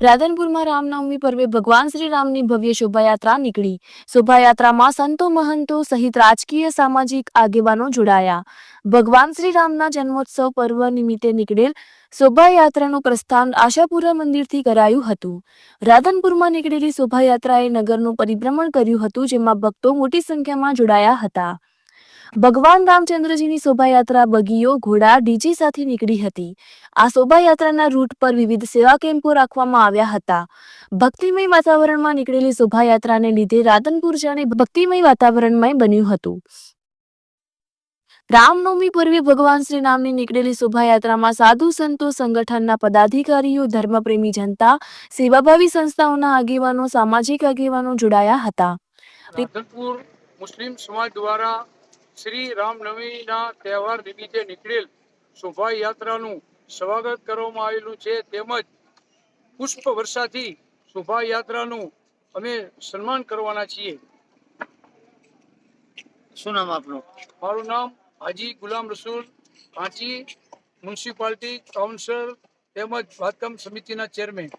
રાધનપુરમાં રામનવમી પર્વે ભગવાન શ્રી રામની ભવ્ય શોભાયાત્રા નીકળી. શોભાયાત્રામાં સંતો, મહંતો સહિત રાજકીય, સામાજિક આગેવાનો જોડાયા. ભગવાન શ્રી રામના જન્મોત્સવ પર્વ નિમિત્તે નીકળેલ શોભાયાત્રાનું પ્રસ્થાન આશાપુરા મંદિરથી કરાયું હતું. રાધનપુરમાં નીકળેલી શોભાયાત્રાએ નગરનું પરિભ્રમણ કર્યું હતું, જેમાં ભક્તો મોટી સંખ્યામાં જોડાયા હતા. ભગવાન રામચંદ્રજીની શોભાયાત્રા બગીઓ ઘોડા ડીજી સાથે નીકળી હતી. આ શોભાયાત્રાના રૂટ પર વિવિધ સેવા કેમ્પો રાખવામાં આવ્યા હતા. ભક્તિમય વાતાવરણમાં નીકળેલી શોભાયાત્રાને લીધે રાધનપુર જાણે ભક્તિમય વાતાવરણમય બન્યું હતું. રામનવમી પૂર્વે ભગવાન શ્રી રામની નીકળેલી શોભાયાત્રામાં સાધુ સંતો સંગઠનના પદાધિકારીઓ, ધર્મપ્રેમી જનતા, સેવાભાવી સંસ્થાઓના આગેવાનો, સામાજિક આગેવાનો જોડાયા હતા. રાધનપુર મુસ્લિમ સમાજ દ્વારા શ્રી રામનવમીના તહેવાર નિમિત્તે નીકળેલ શોભાયાત્રાનું સ્વાગત કરવામાં આવેલું છે. તેમજ પુષ્પ વર્ષાથી શોભાયાત્રાનું અમે સન્માન કરવાના છીએ. શું નામ આપનું? મારું નામ હાજી ગુલામ રસૂલ કાંચી મ્યુનિસિપાલિટી કાઉન્સિલ તેમજ બાંધકામ સમિતિના ચેરમેન.